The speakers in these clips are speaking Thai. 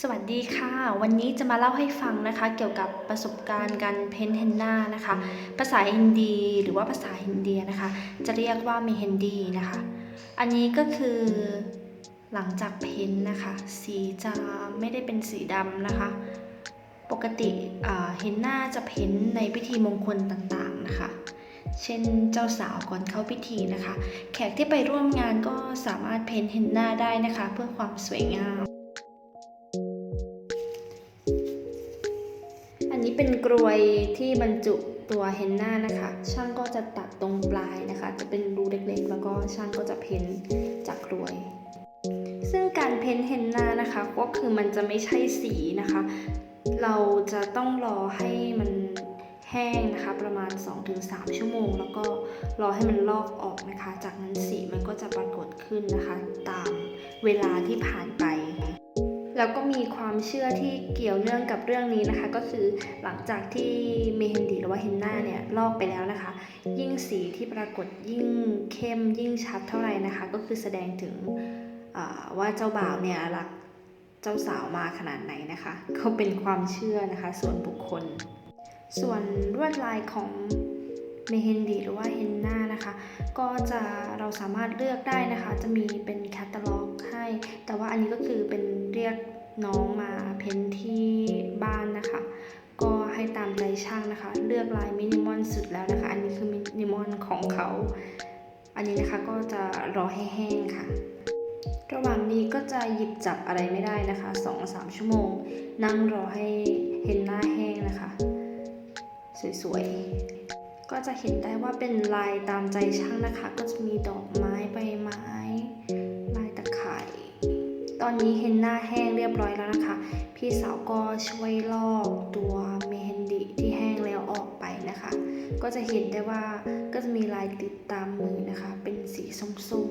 สวัสดีค่ะ วันนี้จะมาเล่าให้ฟังนะคะ เกี่ยวกับประสบการณ์การเพ้นเฮนนานะคะ ภาษาฮินดีหรือว่าภาษาฮินเดียนะคะ จะเรียกว่าเมเฮนดีนะคะ อันนี้ก็คือหลังจากเพ้นนะคะ สีจะไม่ได้เป็นสีดำนะคะ ปกติเฮนนาจะเพ้นในพิธีมงคลต่างๆนะคะ เช่นเจ้าสาวก่อนเข้าพิธีนะคะ แขกที่ไปร่วมงานก็สามารถเพ้นเฮนนาได้นะคะ เพื่อความสวยงาม นี้เป็นกรวยที่บรรจุตัวเฮนนานะคะ ช่างก็จะตัดตรงปลายนะคะ จะเป็นรูเล็กๆ แล้วก็ช่างก็จะเพ้นจากกรวย ซึ่งการเพ้นเฮนนานะคะ ก็คือมันจะไม่ใช่สีนะคะ เราจะต้องรอให้มันแห้งนะคะประมาณ 2-3 ชั่วโมง แล้วก็รอให้มันลอกออกนะคะ จากนั้นสีมันก็จะปรากฏขึ้นนะคะ ตามเวลาที่ผ่านไป แล้วก็มีความเชื่อที่เกี่ยวเนื่องกับเรื่องนี้นะคะ ก็คือหลังจากที่เมเฮนดีหรือว่าเฮนนาเนี่ยลอกไปแล้วนะคะ ยิ่งสีที่ปรากฏยิ่งเข้มยิ่งชัดเท่าไหร่นะคะ ก็คือแสดงถึงว่าเจ้าบ่าวเนี่ยรักเจ้าสาวมาขนาดไหนนะคะก็เป็นความเชื่อนะคะ ส่วนบุคคล ส่วนลวดลายของเมเฮนดีหรือว่าเฮนนานะคะ ก็จะเราสามารถเลือกได้นะคะ จะมีเป็นแคตตาล็อก ให้แต่ว่าอันนี้ก็คือเป็นเรียกน้องมาเพ้นที่บ้านนะคะ ก็ให้ตามใจช่างนะคะ เลือกลายมินิมอลสุดแล้วนะคะ อันนี้คือมินิมอลของเขา อันนี้นะคะก็จะรอให้แห้งค่ะ ระหว่างนี้ก็จะหยิบจับอะไรไม่ได้นะคะ 2-3 ชั่วโมง นั่งรอให้เห็นหน้าแห้งนะคะ สวยๆ ก็จะเห็นได้ว่าเป็นลายตามใจช่างนะคะ ก็จะมีดอกไม้ใบไม้ ตอนนี้เห็นหน้าแห้งเรียบร้อยแล้วนะคะ พี่สาวก็ช่วยลอกตัวเมเฮนดิที่แห้งแล้วออกไปนะคะ ก็จะเห็นได้ว่าก็จะมีลายติดตามมือนะคะ เป็นสีส้ม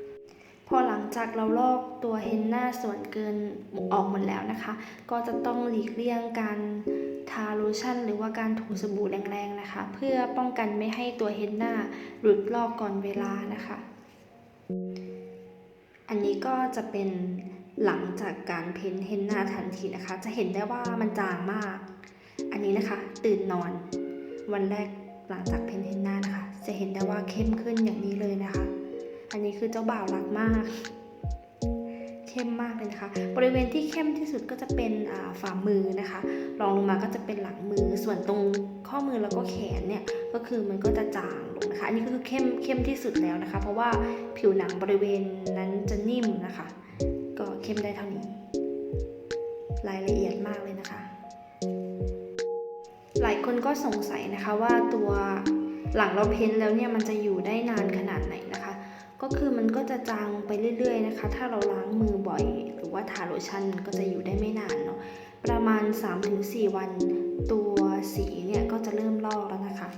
ๆ พอหลังจากเราลอกตัวเฮนนาส่วนเกินออกหมดแล้วนะคะ ก็จะต้องหลีกเลี่ยงการทาโลชั่นหรือว่าการถูสบู่แรงๆนะคะ เพื่อป้องกันไม่ให้ตัวเฮนนาหลุดลอกก่อนเวลานะคะ อันนี้ก็จะเป็นหลังจากการเพ้นท์เฮนนาทันทีนะคะ จะเห็นได้ว่ามันจางมาก อันนี้นะคะ ตื่นนอน วันแรกหลังจากเพ้นท์เฮนนานะคะ จะเห็นได้ว่าเข้มขึ้นอย่างนี้เลยนะคะ อันนี้คือเจ้าบ่าวรักมาก เข้มมากเลยนะคะ บริเวณที่เข้มที่สุดก็จะเป็นฝ่ามือนะคะรองลงมาก็จะเป็นหลังมือส่วนตรงข้อมือแล้วก็แขนเนี่ยก็คือมันก็จะจาง นะคะอันนี้ก็คือเข้มเข้มที่สุดแล้วนะคะ เพราะว่าผิวหนังบริเวณนั้นจะนิ่มนะคะ ก็เข้มได้เท่านี้ รายละเอียดมากเลยนะคะ หลายคนก็สงสัยนะคะว่าตัวหลังเราเพ้นท์แล้วเนี่ยมันจะอยู่ได้นานขนาดไหนนะคะ ก็คือมันก็จะจางไปเรื่อยๆนะคะ ถ้าเราล้างมือบ่อย หรือว่าทาโลชั่นมันก็จะอยู่ได้ไม่นานเนาะประมาณ 3-4 วันตัวสีเนี่ยก็จะเริ่มลอกแล้วนะคะ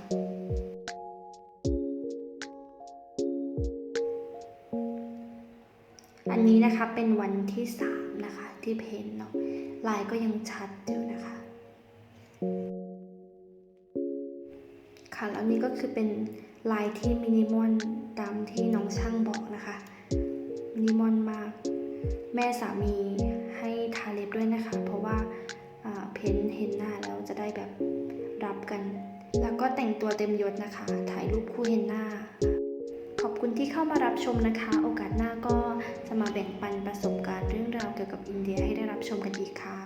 อันนี้นะคะเป็นวันที่3นะคะที่เพ้นเนาะลายก็ยังชัดอยู่นะคะ ค่ะแล้วนี่ก็คือเป็นลายที่มินิมอลตามที่น้องช่างบอกนะคะมินิมอลมาก แม่สามีให้ทาเล็บด้วยนะคะ เพราะว่าเพ้นเห็นหน้าแล้วจะได้แบบรับกัน แล้วก็แต่งตัวเต็มยศนะคะ ถ่ายรูปคู่เห็นหน้า คุณที่เข้ามารับชมนะคะ โอกาสหน้าก็จะมาแบ่งปันประสบการณ์เรื่องราวเกี่ยวกับอินเดียให้ได้รับชมกันอีกค่ะ